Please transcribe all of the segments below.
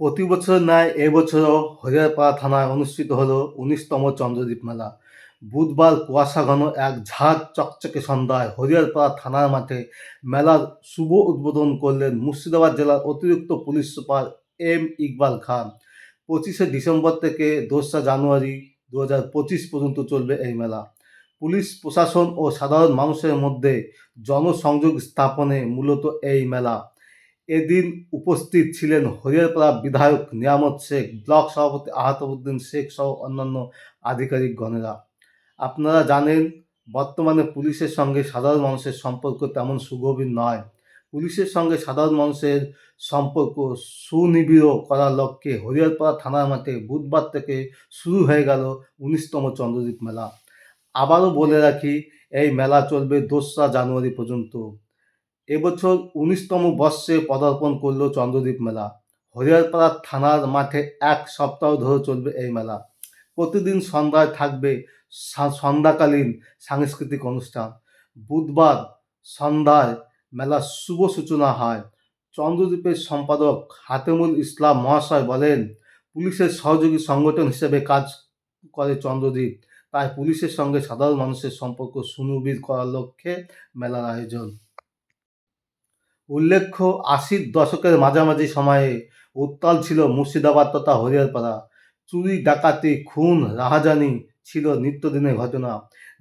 প্রতি বছরের ন্যায় এবছরও হরিয়ারপাড়া থানায় অনুষ্ঠিত হলো উনিশতম চন্দ্রদ্বীপ মেলা। বুধবার কুয়াশা ঘন এক ঝাড় চকচকে সন্ধ্যায় হরিয়ারপাড়া থানার মাঠে মেলার শুভ উদ্বোধন করলেন মুর্শিদাবাদ জেলার অতিরিক্ত police super M Iqbal Khan. পঁচিশে ডিসেম্বর থেকে দোসরা জানুয়ারি দু হাজার পঁচিশ পর্যন্ত চলবে এই মেলা। পুলিশ, প্রশাসন ও সাধারণ মানুষের মধ্যে জনসংযোগ স্থাপনে মূলত এই মেলা। এদিন উপস্থিত ছিলেন হরিয়ারপাড়া বিধায়ক নিয়ামত শেখ, ব্লক সভাপতি আহতাবুদ্দিন শেখ সহ অন্যান্য আধিকারিকগণেরা আপনারা জানেন, বর্তমানে পুলিশের সঙ্গে সাধারণ মানুষের সম্পর্ক তেমন সুগভীর নয়। পুলিশের সঙ্গে সাধারণ মানুষের সম্পর্ক সুনিবিড় করার লক্ষ্যে হরিয়ারপাড়া থানার মাঠে বুধবার থেকে শুরু হয়ে গেল উনিশতম চন্দ্রদ্বীপ মেলা। আবারও বলে রাখি, এই মেলা চলবে দোসরা জানুয়ারি পর্যন্ত। এবছর উনিশতম বর্ষে পদার্পণ করল চন্দ্রদ্বীপ মেলা। হরিয়ারপাড়া থানার মাঠে এক সপ্তাহ ধরে চলবে এই মেলা। প্রতিদিন সন্ধ্যায় থাকবে সন্ধ্যাকালীন সাংস্কৃতিক অনুষ্ঠান। বুধবার সন্ধ্যায় মেলার শুভ সূচনা হয়। চন্দ্রদ্বীপের সম্পাদক হাতেমুল ইসলাম মহাশয় বলেন, পুলিশের সহযোগী সংগঠন হিসেবে কাজ করে চন্দ্রদ্বীপ। তাই পুলিশের সঙ্গে সাধারণ মানুষের সম্পর্ক সুনিবিড় করার লক্ষ্যে মেলার আয়োজন। উল্লেখ্য আশির দশকের মাঝামাঝি সময়ে উত্তাল ছিল মুর্শিদাবাদ তথা হরিয়ারপাড়া চুরি, ডাকাতি, খুন, রাহাজানি ছিল নিত্যদিনের ঘটনা।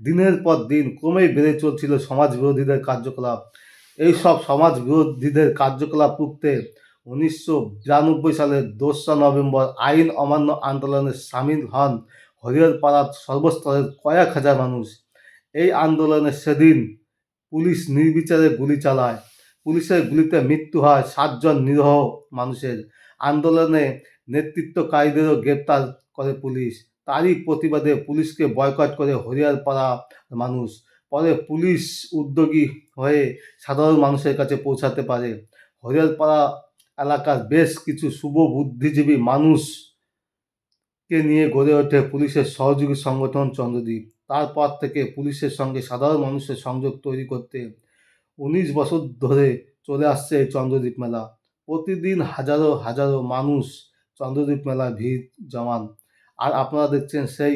দিনের পর দিন ক্রমেই বেড়ে চলছিল সমাজ বিরোধীদের কার্যকলাপ। এই সব সমাজ বিরোধীদের কার্যকলাপ রুখতে উনিশশো বিরানব্বই সালের দোসরা নভেম্বর আইন অমান্য আন্দোলনে সামিল হন হরিয়ারপাড়ার সর্বস্তরের কয়েক হাজার মানুষ। এই আন্দোলনে সেদিন পুলিশ নির্বিচারে গুলি চালায়। পুলিশের গুলিতে মৃত্যু হয় সাতজন নিরহ মানুষের। আন্দোলনে নেতৃত্বকারীদেরও গ্রেপ্তার করে পুলিশ। তারই প্রতিবাদে পুলিশকে বয়কট করে হরিয়ারপাড়া মানুষ। পরে পুলিশ উদ্যোগী হয়ে সাধারণ মানুষের কাছে পৌঁছাতে পারে। হরিয়ারপাড়া এলাকার বেশ কিছু শুভ বুদ্ধিজীবী মানুষকে নিয়ে গড়ে ওঠে পুলিশের সহযোগী সংগঠন চন্দ্রদ্বীপ। তারপর থেকে পুলিশের সঙ্গে সাধারণ মানুষের সংযোগ তৈরি করতে উনিশ বছর ধরে চলে আসছে এই চন্দ্রদ্বীপ মেলা। প্রতিদিন হাজারো হাজারো মানুষ চন্দ্রদ্বীপ মেলায় ভিড় জমান। আর আপনারা দেখছেন সেই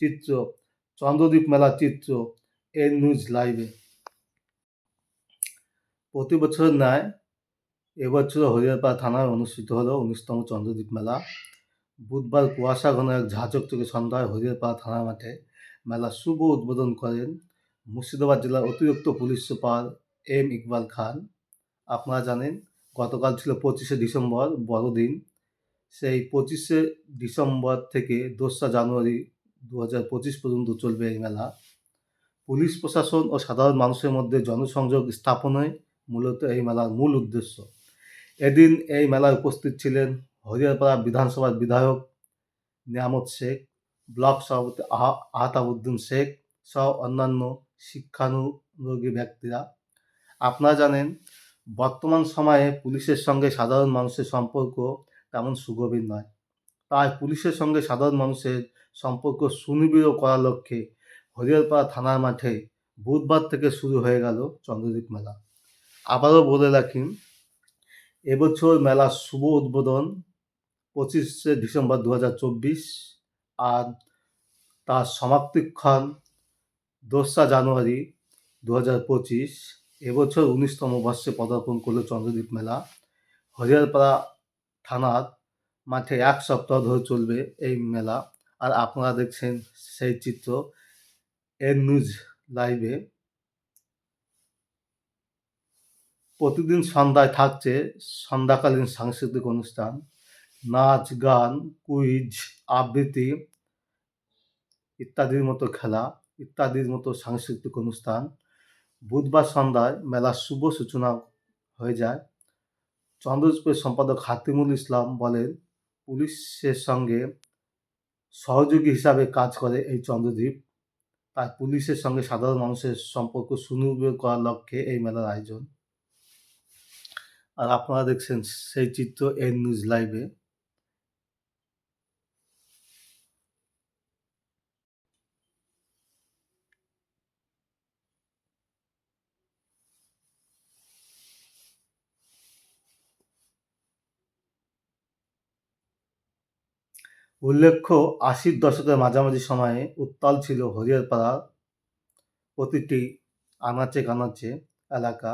চিত্র, চন্দ্রদ্বীপ মেলার চিত্র এন নিউজ লাইভে। প্রতি বছরের ন্যায় এবছর হরিয়ারপাড়া থানায় অনুষ্ঠিত হলো উনিশতম চন্দ্রদ্বীপ মেলা। বুধবার কুয়াশা ঘন এক ঝাঁচকচকে সন্ধ্যায় হরিয়ারপাড়া থানার মাঠে মেলার শুভ উদ্বোধন করেন মুর্শিদাবাদ জেলার অতিরিক্ত police super M Iqbal Khan. আপনারা জানেন, গতকাল ছিল পঁচিশে ডিসেম্বর, বড়দিন। সেই পঁচিশে ডিসেম্বর থেকে দোসরা জানুয়ারি দু হাজার পঁচিশ পর্যন্ত চলবে এই মেলা। পুলিশ প্রশাসন ও সাধারণ মানুষের মধ্যে জনসংযোগ স্থাপনে মূলত এই মেলার মূল উদ্দেশ্য। এদিন এই মেলায় উপস্থিত ছিলেন হরিয়ারপাড়া বিধানসভার বিধায়ক নিয়ামত শেখ, ব্লক সভাপতি আহা আহতাবুদ্দিন শেখ সহ অন্যান্য শিক্ষানুরোগী ব্যক্তিরা। আপনারা জানেন, বর্তমান সময়ে পুলিশের সঙ্গে সাধারণ মানুষের সম্পর্ক তেমন সুগভীর নয়। তাই পুলিশের সঙ্গে সাধারণ মানুষের সম্পর্ক সুনিবিড় করার লক্ষ্যে হরিয়ারপাড়া থানার মাঠে বুধবার থেকে শুরু হয়ে গেল চন্দ্রদ্বীপ মেলা। আবারও বলে রাখি, এবছর মেলার শুভ উদ্বোধন পঁচিশে ডিসেম্বর দু হাজার চব্বিশ আর তার সমাপ্তিক্ষণ দোসরা জানুয়ারি দু হাজার পঁচিশ, এবছর উনিশতম বর্ষে পদার্পণ করল চন্দ্রদ্বীপ মেলা। হরিয়ারপাড়া থানার মাঠে এক সপ্তাহ ধরে চলবে এই মেলা। আর আপনারা দেখছেন সেই চিত্র এন নিউজ লাইভে। প্রতিদিন সন্ধ্যায় থাকছে সন্ধ্যাকালীন সাংস্কৃতিক অনুষ্ঠান। নাচ, গান, কুইজ, আবৃত্তি ইত্যাদির মতো খেলা। ইত্যাদির মতো সাংস্কৃতিক অনুষ্ঠান। বুধবার সন্ধ্যায় মেলার শুভ সূচনা হয়ে যায়। চন্দ্রদ্বীপের সম্পাদক হাতিমুল ইসলাম বলেন, পুলিশের সঙ্গে সহযোগী হিসাবে কাজ করে এই চন্দ্রদ্বীপ। তাই পুলিশের সঙ্গে সাধারণ মানুষের সম্পর্ক সুনিবিড় করার লক্ষ্যে এই মেলার আয়োজন। আর আপনারা দেখছেন সেই চিত্র এন নিউজ লাইভে। উল্লেখ্য, আশির দশকের মাঝামাঝি সময়ে উত্তাল ছিল হরিহরপাড়ার প্রতিটি আনাচে কানাচে এলাকা।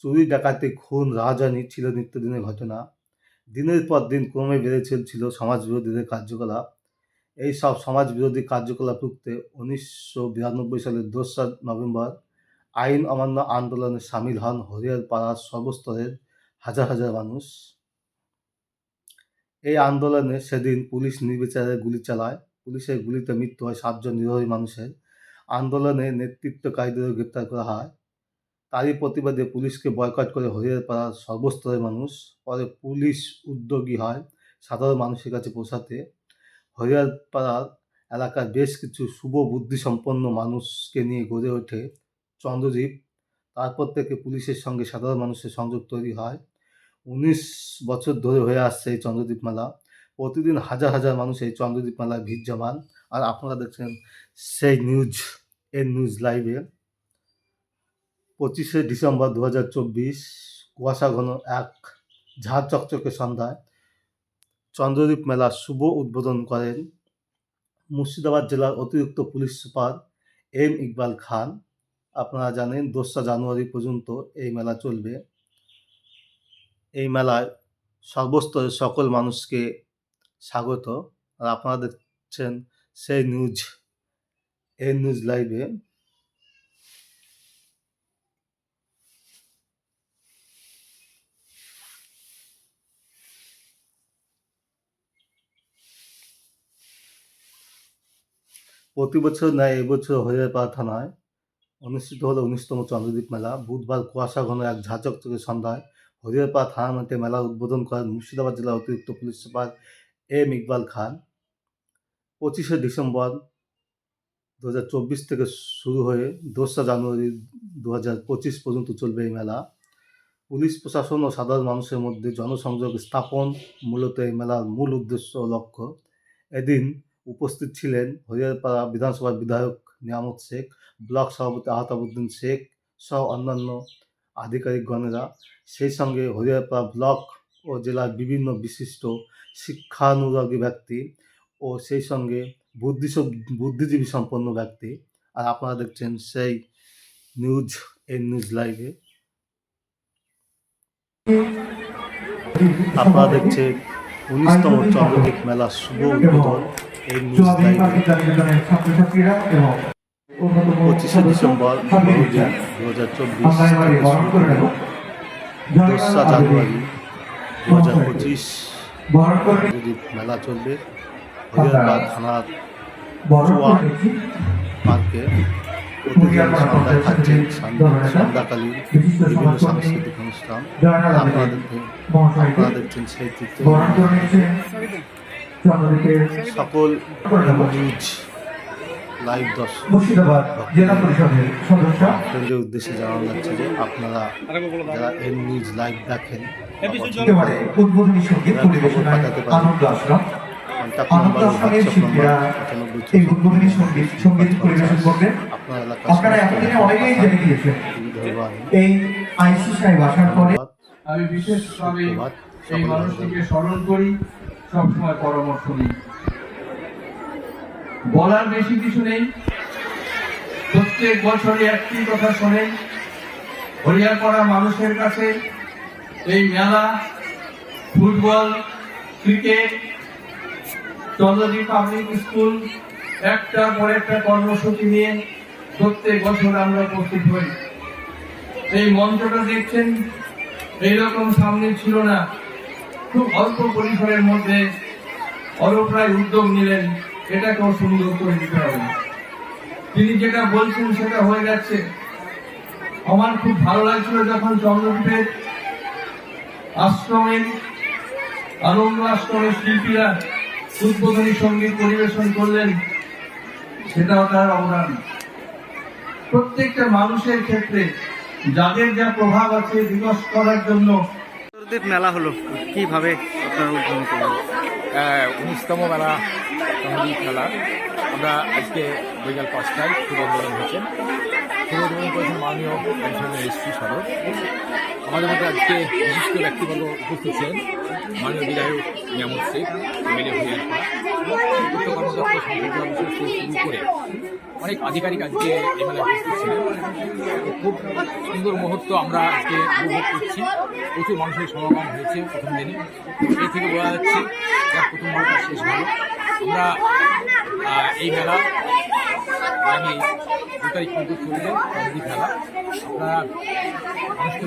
চুরি, ডাকাতি, খুন, রাহাজানি ছিল নিত্যদিনের ঘটনা। দিনের পর দিন ক্রমে বেড়ে চলছিল সমাজবিরোধীদের কার্যকলাপ। এই সব সমাজবিরোধী কার্যকলাপ রুখতে উনিশশো বিরানব্বই সালের দোসরা নভেম্বর আইন অমান্য আন্দোলনে সামিল হন হরিহরপাড়ার সর্বস্তরের হাজার হাজার মানুষ। এই আন্দোলনে সেদিন পুলিশ নির্বিচারে গুলি চালায়। পুলিশের গুলিতে মৃত্যু হয় সাতজন নিরীহ মানুষের। আন্দোলনে নেতৃত্বকারীদেরও গ্রেপ্তার করা হয়। তারই প্রতিবাদে পুলিশকে বয়কট করে হরিহরপাড়ার সর্বস্তরের মানুষ, পরে পুলিশ উদ্যোগী হয় সাধারণ মানুষের কাছে পৌঁছাতে। হরিহরপাড়ার এলাকার বেশ কিছু শুভ বুদ্ধিসম্পন্ন মানুষকে নিয়ে গড়ে ওঠে চন্দ্রদ্বীপ। তারপর থেকে পুলিশের সঙ্গে সাধারণ মানুষের সংযোগ তৈরি হয়। উনিশ বছর ধরে হয়ে আসছে এই চন্দ্রদ্বীপ মেলা। প্রতিদিন হাজার হাজার মানুষ এই চন্দ্রদ্বীপ মেলায় ভিড় জমান। আর আপনারা দেখছেন সেই নিউজ, এর নিউজ লাইভে। পঁচিশে ডিসেম্বর দু হাজার চব্বিশ, কুয়াশা ঘন এক ঝাড় চকচকে সন্ধ্যায় চন্দ্রদ্বীপ মেলার শুভ উদ্বোধন করেন মুর্শিদাবাদ জেলার অতিরিক্ত police super M Iqbal Khan. আপনারা জানেন দোসরা জানুয়ারি পর্যন্ত এই মেলা চলবে। এই মেলায় সর্বস্তরের সকল মানুষকে স্বাগত। আর আপনারা দেখছেন সেই নিউজ এই নিউজ লাইভে প্রতি বছর ন্যায় এবছর হরিয়ারপাড়া থানায় অনুষ্ঠিত হলো উনিশতম চন্দ্রদ্বীপ মেলা। বুধবার কুয়াশা ঘন এক ঝাঁচক থেকে সন্ধ্যায় হরিয়ারপাড়া থানার মাঠে মেলা উদ্বোধন করেন মুর্শিদাবাদ জেলার অতিরিক্ত police super M Iqbal Khan. পঁচিশে ডিসেম্বর দু হাজার চব্বিশ থেকে শুরু হয়ে দোসরা জানুয়ারি দু হাজার পঁচিশ পর্যন্ত চলবে এই মেলা। পুলিশ প্রশাসন ও সাধারণ মানুষের মধ্যে জনসংযোগ স্থাপন মূলত এই মেলার মূল উদ্দেশ্য ও লক্ষ্য। এদিন উপস্থিত ছিলেন হরিয়ারপাড়া বিধানসভার বিধায়ক নিয়ামত শেখ, ব্লক সভাপতি আহতাবুদ্দিন শেখ সহ অন্যান্য আধিকারিকগণেরা সেই সঙ্গে হরিয়ারপাড়া ব্লক ও জেলার বিভিন্ন বিশিষ্ট শিক্ষানুরাগী ব্যক্তি ও সেই সঙ্গে বুদ্ধিস বুদ্ধিজীবী সম্পন্ন ব্যক্তি। আর আপনারা দেখছেন সেই নিউজ, এই নিউজ লাইভে। আপনারা দেখছেন উনিশতম চন্দ্রদ্বীপ মেলা শুভ উদ্বোধন এই নিউজ লাইভে। পঁচিশে ডিসেম্বর দু হাজার চব্বিশ দোসরা জানুয়ারি দু হাজার পঁচিশ মেলা চলবে হরিয়ারপাড় থানার চুয়া পার্কে প্রতিদিন সন্ধ্যায় থাকছেন সন্ধ্যাকালীন বিভিন্ন সাংস্কৃতিক অনুষ্ঠান। আপনারা দেখবেন আপনারা দেখছেন সেই চিত্র। বরণ করে নিয়েছেন। চন্দ্রদ্বীপের সকল নিউজ লাইভ দর্শক। মুর্শিদাবাদ জেলা পরিষদের সদস্য। উদ্দেশ্যে জানানো যাচ্ছে যে আপনারা যারা এন নিউজ লাইভ দেখেন উদ্বোধনী সংগীত পরিবেশনায় আনন্দ আশ্রম। আনন্দ আশ্রমের শিল্পীরা এই উদ্বোধনী সংগীত সংগীত পরিবেশন করবেন আপনারা এতদিনে অনেকেই জেনে গিয়েছেন। ধন্যবাদ। এই আইসি সাহেব আসার পরে আমি বিশেষভাবে এই মানুষটিকে স্মরণ করি সবসময় পরামর্শ নিই বলার বেশি কিছু নেই। প্রত্যেক বছরই একটি কথা শোনেন, হরিয়ার হরিয়ারপাড়া মানুষের কাছে এই মেলা, football, cricket Chandradwip public school একটার পর একটা কর্মসূচি নিয়ে প্রত্যেক বছর আমরা উপস্থিত হই। এই মঞ্চটা দেখছেন, এইরকম সামনে ছিল না। খুব অল্প পরিসরের মধ্যে অরপ্রায় উদ্যোগ নিলেন এটাকেও সুন্দর করে দিতে হবে তিনি যেটা বলছেন সেটা হয়ে যাচ্ছে। আমার খুব ভালো লাগছিল যখন চন্দ্রদ্বীপের আশ্রমের আনন্দ আশ্রমের শিল্পীরা উদ্বোধনী সংগীত পরিবেশন করলেন, সেটাও তার অবদান। প্রত্যেকটা মানুষের ক্ষেত্রে যাদের যা প্রভাব আছে বিকাশ করার জন্য মেলা হলো। কীভাবে আপনারা উদ্বোধন করলেন? উনিশতম মেলা তহবিল খেলা। আমরা আজকে বিকাল পাঁচটায় শুভ হয়েছেন শুভ করেছেন মাননীয় একজনের এসপি সদর আমাদের মধ্যে আজকে বিশিষ্ট ব্যক্তিবর্গ উপস্থিত ছিলেন মাননীয় বিধায়ক নিয়ামত শেখ এমএলএ হরিয়ারপাড়া পূর্ত কর্মদক্ষ শুরু করে অনেক আধিকারিক আজকে খুব সুন্দর মুহূর্ত আমরা আজকে উপভোগ করছি। প্রচুর মানুষের সমাগম হয়েছে প্রথম দিনে। এই থেকে বোঝা যাচ্ছে যে প্রথম মেলাটা শেষ হলো। আমরা এই মেলা আগামী দু তারিখ পর্যন্ত চলবে খেলা আপনারা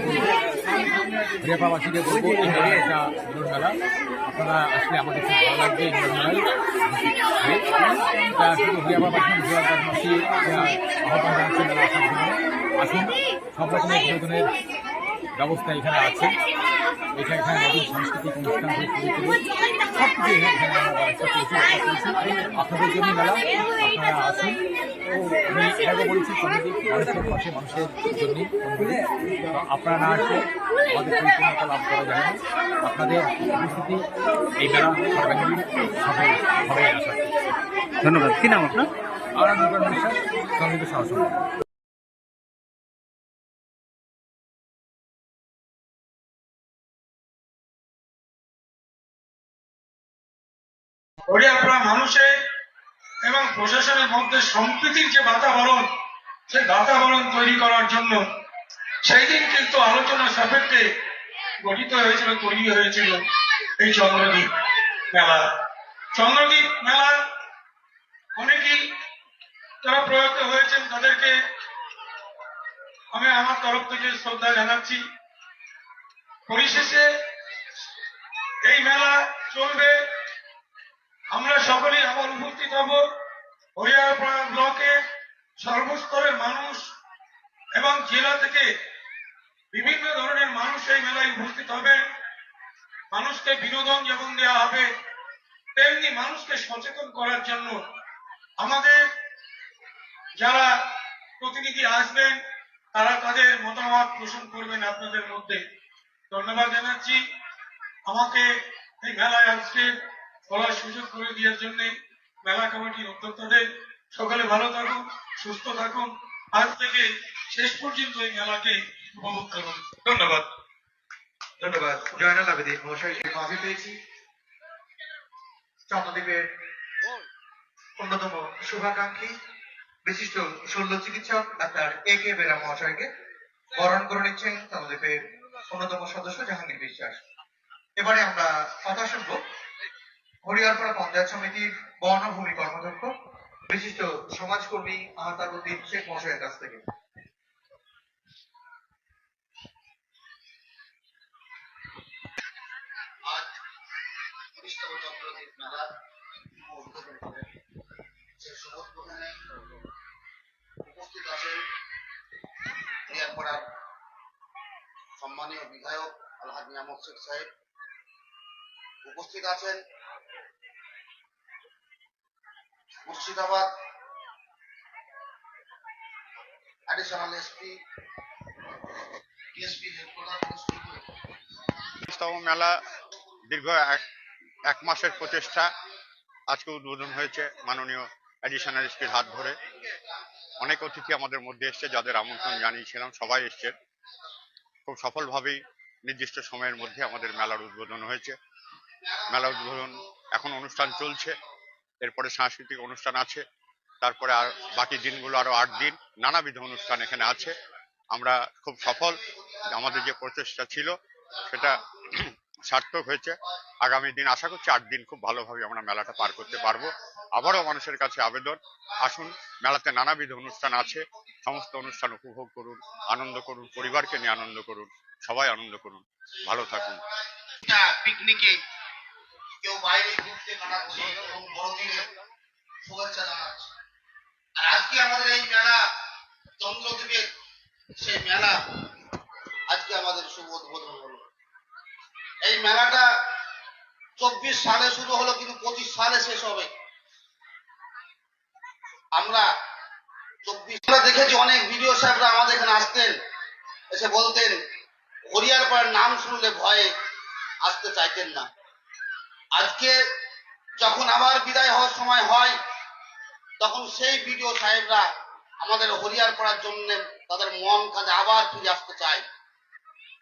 বলব রেপাবাসীকে বলব একটা মিলন মেলা। আপনারা আসলে আমাদের খুব ভালো লাগবে এই শুধু রেফাবাসী জেলাবাসী আহ্বান জানাচ্ছেন আসুন, সব রকমের ব্যবস্থা এখানে আছে। এখানে এখানে নতুন সাংস্কৃতিক অনুষ্ঠান। আপনাদের জন্য মেলা আপনারা আসুন আপনারা আসলে আমাদের লাভ করা যাবে আপনাদের উপস্থিতি সফল হবে আশা ধন্যবাদ কি নাম আপনার হরিয়াপাড়া মানুষের এবং প্রশাসনের মধ্যে সম্প্রীতির যে বাতাবরণ সেই বাতাবরণ তৈরি করার জন্য সেই দিন কিন্তু আলোচনা সাপেক্ষে গঠিত হয়েছিল, তৈরি হয়েছিল এই চন্দ্রদ্বীপ মেলা। চন্দ্রদ্বীপ মেলা অনেকেই যারা প্রয়াত হয়েছেন তাদেরকে আমি আমার তরফ থেকে শ্রদ্ধা জানাচ্ছি। পরিশেষে এই মেলা চলবে সকলেই আবার উপস্থিত হব। হরিয়ারপাড়া ব্লকে সর্বস্তরের মানুষ এবং জেলা থেকে বিভিন্ন ধরনের মানুষ এই মেলায় উপস্থিত হবে মানুষকে বিনোদন যেমন দেওয়া হবে, তেমনি মানুষকে সচেতন করার জন্য আমাদের যারা প্রতিনিধি আসবেন, তারা তাদের মতামত পোষণ করবেন আপনাদের মধ্যে। ধন্যবাদ জানাচ্ছি। আমাকে এই মেলায় আজকে বলার সুযোগ করে দেওয়ার জন্য মেলা কমিটির উদ্যোক্তাদের সকলে ভালো থাকুন, সুস্থ থাকুন। আজ থেকে শেষ পর্যন্ত এই মেলাকে উপভোগ করুন। ধন্যবাদ। ধন্যবাদ। জয়নাল আবেদিন মাঝে পেয়েছি। চন্দ্রদ্বীপের অন্যতম শুভাকাঙ্ক্ষী, বিশিষ্ট শল্য চিকিৎসক ডাক্তার এ কে বেরা মহাশয়কে বরণ করে নিচ্ছেন চন্দ্রদ্বীপের অন্যতম সদস্য জাহাঙ্গীর বিশ্বাস। এবারে আমরা কথা শুনব হরিয়ারপাড়া পঞ্চায়েত সমিতির বর্ণভূমি কর্মাধ্যক্ষ, বিশিষ্ট সমাজকর্মী আহতারুদ্দিন শেখ মহাশয়ের কাছ থেকে। সম্মানীয় বিধায়ক আলহাজ নিয়ামত শেখ সাহেব উপস্থিত আছেন। Murshidabad. Additional SP DSP headquarter মেলা, দীর্ঘ এক এক মাসের প্রচেষ্টা। আজকে উদ্বোধন হয়েছে মাননীয় অ্যাডিশনাল এসপির হাত ধরে। অনেক অতিথি আমাদের মধ্যে এসছে যাদের আমন্ত্রণ জানিয়েছিলাম, সবাই এসছেন খুব সফলভাবেই নির্দিষ্ট সময়ের মধ্যে আমাদের মেলার উদ্বোধন হয়েছে। মেলা উদ্বোধন এখন অনুষ্ঠান চলছে। এরপরে সাংস্কৃতিক অনুষ্ঠান আছে, তারপরে আর বাকি দিনগুলো আরও আট দিন নানাবিধ অনুষ্ঠান এখানে আছে। আমরা খুব সফল, আমাদের যে প্রচেষ্টা ছিল সেটা সার্থক হয়েছে। আগামী দিন আশা করছি আট দিন খুব ভালোভাবে আমরা মেলাটা পার করতে পারব। আবারও মানুষের কাছে আবেদন, আসুন, মেলাতে নানাবিধ অনুষ্ঠান আছে। সমস্ত অনুষ্ঠান উপভোগ করুন, আনন্দ করুন, পরিবারকে নিয়ে আনন্দ করুন, সবাই আনন্দ করুন। ভালো থাকুন। পিকনিকে কেউ বাইরে ঘুরতে কাটাচ্ছে এবং বড়দিনে শুভেচ্ছা জানাচ্ছে। আর আজকে আমাদের এই মেলা, চন্দ্রদ্বীপের সেই মেলা, আজকে আমাদের শুভ উদ্বোধন হলো। এই মেলাটা চব্বিশ সালে শুরু হলো, কিন্তু পঁচিশ সালে শেষ হবে। আমরা চব্বিশ আমরা দেখেছি অনেক ভিডিও সাহেবরা আমাদের এখানে আসতেন, এসে বলতেন, হরিয়ার হরিয়ারপাড়ার নাম শুনলে ভয়ে আসতে চাইতেন না। আজকে যখন আবার বিদায় হওয়ার সময় হয়, তখন সেই বিডিও সাহেবরা আমাদের হরিয়ার পড়ার জন্য তাদের মন কাজে আবার ফিরে আসতে চায়।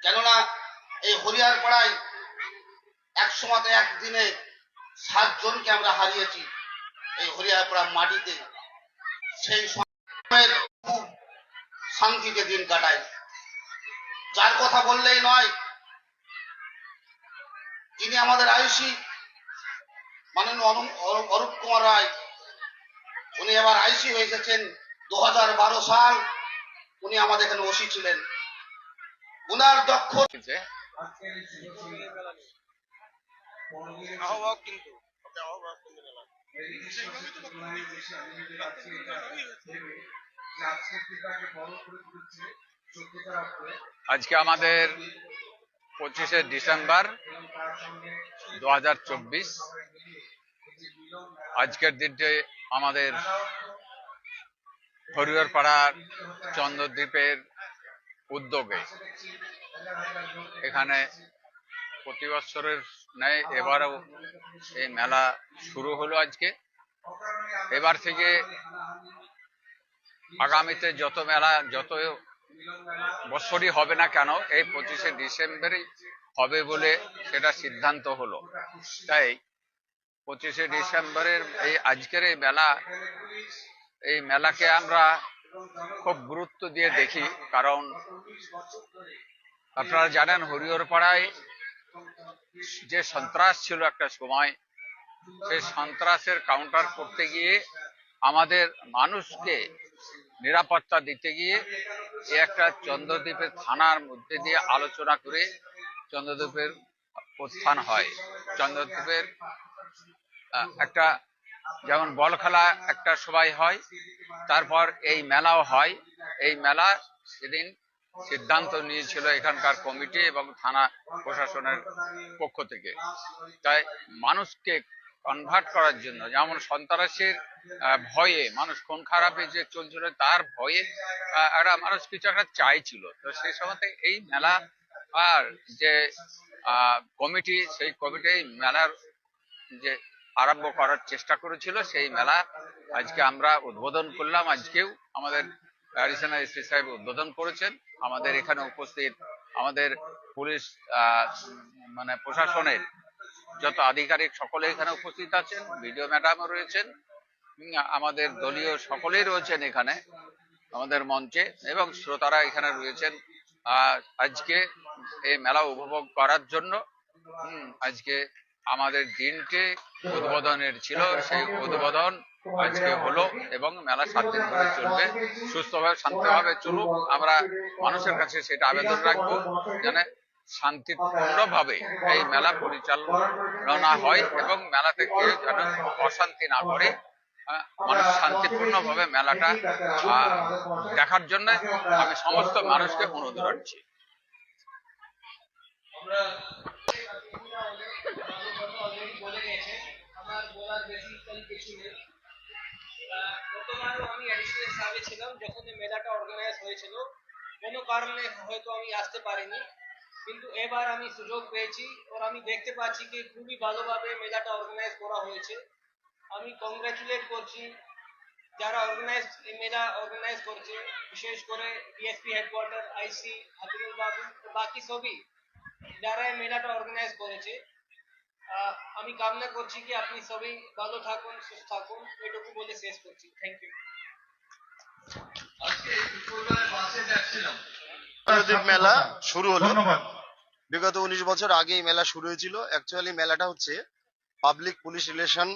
কেননা এই হরিয়ার পাড়ায় এক সময়তে একদিনে সাতজনকে আমরা হারিয়েছি এই হরিয়ার পাড়া মাটিতে। সেই সময়ের খুব শান্তিতে দিন কাটায়। যার কথা বললেই নয়, যিনি আমাদের আয়ুষী মাননীয় অরূপ অরূপ কুমার রায় উনি এবার আইসি হয়ে এসেছেন দু সাল। উনি আমাদের এখানে ওসি ছিলেন। উনার দক্ষ আজকে আমাদের পঁচিশে ডিসেম্বর দু হাজার চব্বিশ। আজকের দিনটি আমাদের হরিহরপাড়ার চন্দ্রদ্বীপের উদ্যোগে। এখানে প্রতি বছরের ন্যায় এবারও এই মেলা শুরু হলো আজকে। এবার থেকে আগামীতে যত মেলা, যত বছরই হবে না কেন? এই পঁচিশে ডিসেম্বরই হবে বলে সেটা সিদ্ধান্ত হলো। তাই পঁচিশে ডিসেম্বরের এই আজকের এই মেলা, এই মেলাকে আমরা খুব গুরুত্ব দিয়ে দেখি। কারণ আপনারা জানেন, হরিহরপাড়ায় যে সন্ত্রাস ছিল একটা সময়, সেই সন্ত্রাসের কাউন্টার করতে গিয়ে আমাদের মানুষকে নিরাপত্তা দিতে গিয়ে এ একটা চন্দ্রদ্বীপের থানার মধ্যে দিয়ে আলোচনা করে চন্দ্রদ্বীপের উত্থান হয়। চন্দ্রদ্বীপের একটা যেমন বল খেলা একটা সবাই হয়, তারপর এই মেলাও হয়। এই মেলা সেদিন সিদ্ধান্ত নিয়েছিল এখানকার কমিটি এবং থানা প্রশাসনের পক্ষ থেকে। তাই মানুষকে কনভার্ট করার জন্য। যেমন সন্ত্রাসের ভয়ে, মানুষ কোন খারাপে যে চলছিল তার ভয়ে একটা মানুষ কিছু একটা চাইছিল। তো সেই সময়তে এই মেলা আর যে কমিটি, সেই কমিটি মেলার যে আরম্ভ করার চেষ্টা করেছিল, সেই মেলা আজকে আমরা উদ্বোধন করলাম। আজকেও আমাদের অ্যাডিশনাল এসপি সাহেব উদ্বোধন করেছেন। আমাদের এখানে উপস্থিত আমাদের পুলিশ মানে প্রশাসনের যত আধিকারিক সকলে এখানে উপস্থিত আছেন ভিডিও ম্যাডামও রয়েছেন আমাদের দলীয় সকলেই রয়েছেন এখানে, আমাদের মঞ্চে, এবং শ্রোতারা এখানে রয়েছেন। আজকে এই মেলা উপভোগ করার জন্য আজকে আমাদের দিনটি উদ্বোধনের ছিল, সেই উদ্বোধন আজকে হলো, এবং মেলা সাত দিন ধরে চলবে। সুস্থভাবে, শান্তভাবে চলুক, আমরা মানুষের কাছে সেটা আবেদন রাখব যেন শান্তিপূর্ণভাবে এই মেলা পরিচালনা হয় এবং মেলা থেকে যেন অশান্তি না করে মানুষ শান্তিপূর্ণভাবে মেলাটা দেখার জন্য আমি সমস্ত মানুষকে অনুরোধ সার্ভে ছিলাম যখন মেলাটা অর্গানাইজ হয়েছিল, কোনো কারণে হয়তো আমি আসতে পারিনি। কিন্তু এবার আমি সুযোগ পেয়েছি আর আমি দেখতে পাচ্ছি কি খুবই ভালোভাবে মেলাটা অর্গানাইজ করা হয়েছে। আমি কংগ্রাচুলেট করছি যারা অর্গানাইজ এই মেলা অর্গানাইজ করছে বিশেষ করে ডিএসপি হেডকোয়ার্টার আইসি হাবিবুল বাবু বাকি সবই যারা এই মেলাটা অর্গানাইজ করেছে। আহ, আমি কামনা করছি কি আপনি সবাই ভালো থাকুন সুস্থ থাকুন এটুকু বলে শেষ করছি। থ্যাংক ইউ চন্দ্রদ্বীপ মেলা শুরু হলো। বিগত উনিশ বছর আগে এই মেলা শুরু হয়েছিল। অ্যাকচুয়ালি মেলাটা হচ্ছে পাবলিক পুলিশ রিলেশন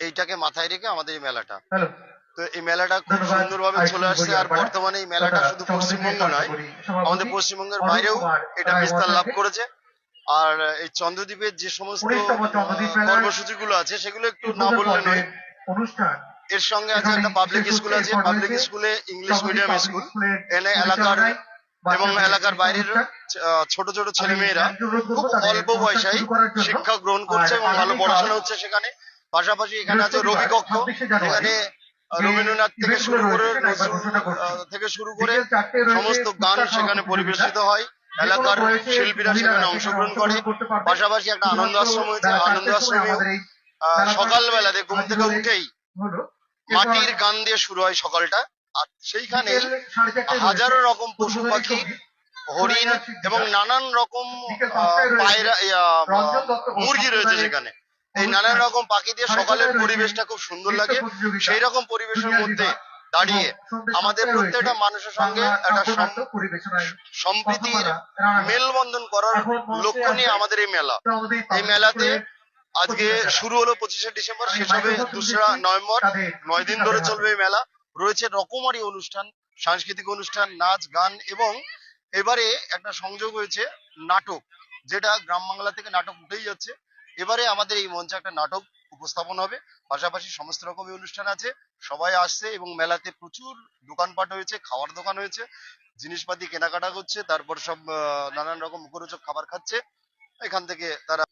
এইটাকে মাথায় রেখে আমাদের এই মেলাটা। তো এই মেলাটা খুব সুন্দরভাবে চলে আসছে। আর বর্তমানে এই মেলাটা শুধু পশ্চিমবঙ্গ নয় আমাদের পশ্চিমবঙ্গের বাইরেও এটা বিস্তার লাভ করেছে। আর এই চন্দ্রদ্বীপের যে সমস্ত কর্মসূচিগুলো আছে সেগুলো একটু না বললে নয়। অনুষ্ঠান। এর সঙ্গে আছে একটা পাবলিক স্কুল আছে পাবলিক স্কুলে ইংলিশ মিডিয়াম স্কুল এনে এলাকার এবং এলাকার বাইরের ছোট ছোট ছেলে মেয়েরা খুব অল্প বয়সায় শিক্ষা গ্রহণ করছে এবং ভালো পড়াশোনা হচ্ছে সেখানে। পাশাপাশি এখানে আছে রবি কক্ষ এখানে রবীন্দ্রনাথ থেকে শুরু করে থেকে শুরু করে সমস্ত গান সেখানে পরিবেশিত হয়। এলাকার শিল্পীরা সেখানে অংশগ্রহণ করে। পাশাপাশি একটা আনন্দ আশ্রম হয়েছে। আনন্দ আশ্রমেও আহ, সকালবেলাতে ঘুম থেকে উঠেই মাটির গান দিয়ে শুরু হয় সকালটা। আর সেইখানে হাজারো রকম পশু পাখি হরিণ এবং নানান রকম পায়রা মুরগি রয়েছে সেখানে। এই নানান রকম পাখি দিয়ে সকালের পরিবেশটা খুব সুন্দর লাগে। সেই রকম পরিবেশের মধ্যে দাঁড়িয়ে আমাদের প্রত্যেকটা মানুষের সঙ্গে একটা সম্প্রীতির মেলবন্ধন করার লক্ষ্য নিয়ে আমাদের এই মেলা। এই মেলাতে আজকে শুরু হলো পঁচিশে ডিসেম্বর শেষ হবে দোসরা নভেম্বর নয় দিন ধরে চলবে এই মেলা। রয়েছে রকমারি অনুষ্ঠান, সাংস্কৃতিক অনুষ্ঠান, নাচ, গান এবং এবারে একটা সংযোগ হয়েছে নাটক, যেটা গ্রাম বাংলা থেকে নাটক উঠেই যাচ্ছে। এবারে আমাদের এই মঞ্চে একটা নাটক উপস্থাপন হবে। পাশাপাশি সমস্ত রকমের অনুষ্ঠান আছে। সবাই আসছে এবং মেলাতে প্রচুর দোকানপাট হয়েছে, খাওয়ার দোকান হয়েছে, জিনিসপাতি কেনাকাটা করছে, তারপর সব নানান রকম মুখরোচক খাবার খাচ্ছে। এখান থেকে তারা